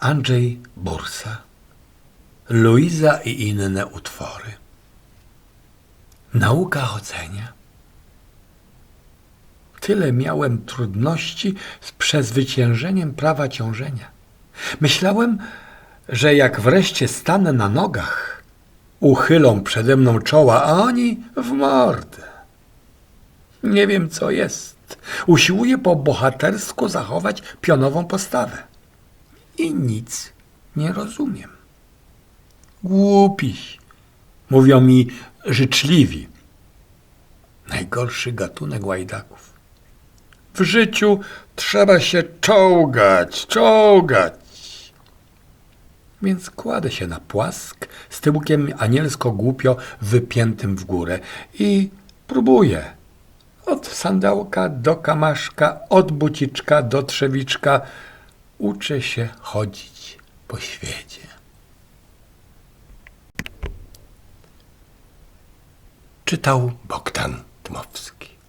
Andrzej Bursa, Luiza i inne utwory. Nauka ocenia. Tyle miałem trudności z przezwyciężeniem prawa ciążenia. Myślałem, że jak wreszcie stanę na nogach, uchylą przede mną czoła, a oni w mordę. Nie wiem, co jest. Usiłuję po bohatersku zachować pionową postawę i nic nie rozumiem. Głupiś, mówią mi życzliwi. Najgorszy gatunek łajdaków. W życiu trzeba się czołgać, czołgać. Więc kładę się na płask z tyłkiem anielsko głupio wypiętym w górę i próbuję. Od sandałka do kamaszka, od buciczka do trzewiczka uczę się chodzić po świecie. Czytał Bogdan Dmowski.